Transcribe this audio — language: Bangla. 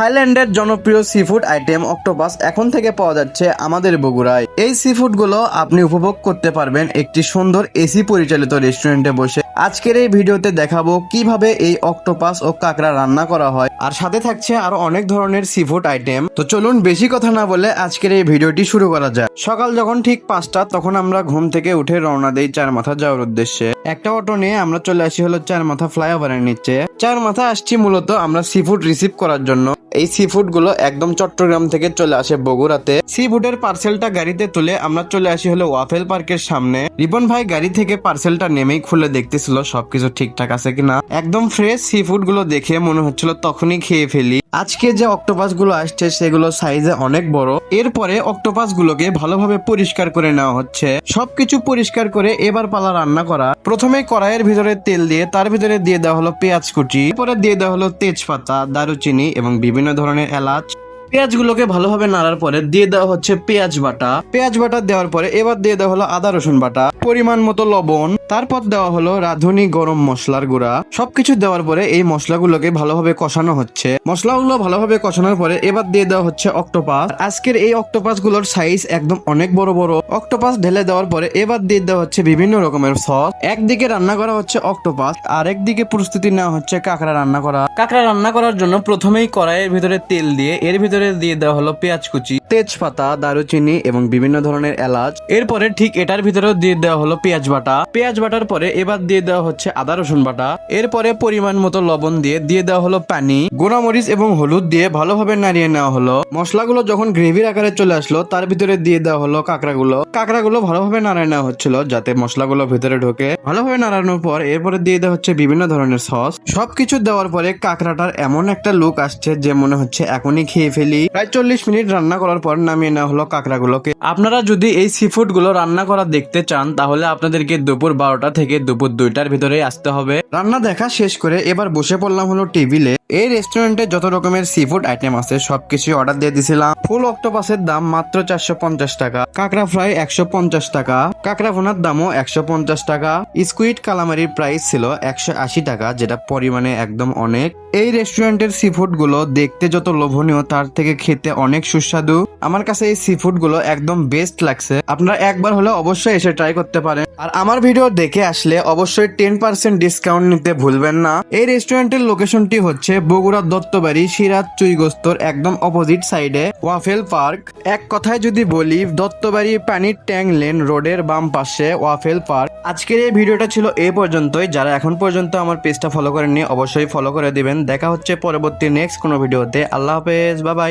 থাইল্যান্ডের জনপ্রিয় সি ফুড আইটেম অক্টোপাস এখন থেকে পাওয়া যাচ্ছে আমাদের বগুড়ায়। এই সি ফুডগুলো আপনি উপভোগ করতে পারবেন একটি সুন্দর এসি পরিচালিত রেস্টুরেন্টে বসে। আজকের এই ভিডিওতে দেখাবো কীভাবে এই অক্টোপাস ও কাঁকড়া রান্না করা হয়। আর সাথে থাকছে আরও অনেক ধরনের সি ফুড আইটেম তো চলুন বেশি কথা না বলে আজকের এই ভিডিওটি শুরু করা যায় সকাল যখন ঠিক পাঁচটা, তখন আমরা ঘুম থেকে উঠে রওনা দেই চার মাথা যাওয়ার উদ্দেশ্যে। একটা অটো নিয়ে আমরা চলে আসি হলো চার মাথা ফ্লাইওভারের নিচে। চার মাথা আসছি মূলত আমরা সি ফুড রিসিভ করার জন্য। এই সি ফুডগুলো একদম চট্টগ্রাম থেকে চলে আসে বগুড়াতে। সি ফুডের পার্সেলটা গাড়িতে তুলে আমরা চলে আসি হলো ওয়াফেল পার্কের সামনে। রিপন ভাই গাড়ি থেকে পার্সেলটা নেমেই খুলে দেখতেছিল সবকিছু ঠিকঠাক আছে কিনা। একদম ফ্রেশ সি ফুডগুলো দেখে মনে হচ্ছিল তখনই খেয়ে ফেলি। আজকে যে অক্টোপাসগুলো আসছে সেগুলো সাইজে অনেক বড়। এরপরে অক্টোপাস গুলোকে ভালোভাবে পরিষ্কার করে নেওয়া হচ্ছে। সবকিছু পরিষ্কার করে এবার পালা রান্না করা। প্রথমে কড়াইয়ের ভিতরে তেল দিয়ে, তার ভিতরে দিয়ে দেওয়া হলো পেঁয়াজ কুচি পরে দিয়ে দেওয়া হলো তেজপাতা, দারুচিনি এবং বিভিন্ন ধরনের এলাচ। পেঁয়াজগুলোকে ভালোভাবে নাড়ার পরে দিয়ে দেওয়া হচ্ছে পেঁয়াজ বাটা। পেঁয়াজ বাটা দেওয়ার পরে এবার দিয়ে দেওয়া হলো আদা, রসুন বাটা। পরিমাণ মতো লবণ। তারপর দেওয়া হলো রাঁধুনি গরম মশলার গুঁড়া। সবকিছু দেওয়ার পরে এই মশলাগুলোকে ভালোভাবে কষানো হচ্ছে। মশলাগুলো ভালোভাবে কষানোর পরে এবার দিয়ে দেওয়া হচ্ছে অক্টোপাস। আজকের এই অক্টোপাসগুলোর সাইজ একদম অনেক বড় বড়। অক্টোপাস ঢেলে দেওয়ার পরে এবার দিয়ে দেওয়া হচ্ছে বিভিন্ন রকমের সস একদিকে রান্না করা হচ্ছে অক্টোপাস, আর একদিকে প্রস্তুতি নেওয়া হচ্ছে কাঁকড়া রান্না করা। কাঁকড়া রান্না করার জন্য প্রথমেই কড়াইয়ের ভিতরে তেল দিয়ে, এর ভিতরে দিয়ে দেওয়া হলো পেঁয়াজ কুচি, তেজপাতা, দারুচিনি এবং বিভিন্ন ধরনের এলাচ। এরপরে ঠিক এটার ভিতরেও দিয়ে দেওয়া হলো পেঁয়াজ বাটা। পেঁয়াজ বাটার পরে এবার দিয়ে দেওয়া হচ্ছে আদা, রসুন বাটা। এরপরে পরিমাণ মতো লবণ দিয়ে দিয়ে দেওয়া হলো পানি গোনামরিচ এবং হলুদ দিয়ে ভালোভাবে নাড়িয়ে নেওয়া হলো। মশলাগুলো যখন গ্রেভির আকারে চলে আসলো, তার ভিতরে দিয়ে দেওয়া হলো কাঁকড়াগুলো। কাঁকড়াগুলো ভালোভাবে নাড়িয়ে নেওয়া হচ্ছিল যাতে মশলাগুলো ভিতরে ঢোকে। ভালোভাবে নাড়ানোর পর এরপরে দিয়ে দেওয়া হচ্ছে বিভিন্ন ধরনের সস। সবকিছু দেওয়ার পরে কাঁকড়াটার এমন একটা লুক আসছে যে মনে হচ্ছে এখনই খেয়ে ফেলি। প্রায় চল্লিশ মিনিট রান্না করার পর নামিয়ে নেওয়া হলো কাঁকড়াগুলোকে। আপনারা যদি এই সি ফুডগুলো রান্না করা দেখতে চান, তাহলে আপনাদেরকে দুপুর বারোটা থেকে দুপুর দুইটার ভিতরে আসতে হবে। রান্না দেখা শেষ করে এবার বসে পড়লাম হলো টেবিলে। এই রেস্টুরেন্টে যত রকমের সি ফুড আইটেম আছে সবকিছু অর্ডার দিয়ে দিছিলাম। ফুল অক্টোপাসের দাম মাত্র চারশো পঞ্চাশ টাকা। কাঁকড়া ফ্রাই একশো পঞ্চাশ টাকা। কাঁকড়া ভুনার দামও একশো পঞ্চাশ টাকা। স্কুইড কালামারির প্রাইস ছিল একশো আশি টাকা, যেটা পরিমাণে একদম অনেক। এই রেস্টুরেন্টের সি ফুডগুলো দেখতে যত লোভনীয়, তার থেকে খেতে অনেক সুস্বাদু। আমার কাছে এই সি ফুডগুলো একদম বেস্ট লাগছে। আপনারা একবার হলে অবশ্যই এসে ট্রাই করতে পারেন। আর আমার ভিডিও দেখে আসলে অবশ্যই টেন পার্সেন্ট ডিসকাউন্ট নিতে ভুলবেন না। এই রেস্টুরেন্টের লোকেশনটি হচ্ছে বগুড়া দত্তবাড়ি, সিরাজ চুইগস্তর একদম অপোজিট সাইডে ওয়াফেল পার্ক। এক কথায় যদি বলি, দত্তবাড়ি পানির ট্যাং লেন রোডের বাম পাশে ওয়াফেল পার্ক। আজকের এই ভিডিওটা ছিল এই পর্যন্তই। যারা এখন পর্যন্ত আমার পেজটা ফলো করেননি, অবশ্যই ফলো করে দিবেন। দেখা হচ্ছে পরবর্তী নেক্সট কোনো ভিডিওতে আল্লাহ হাফেজ বাই বাই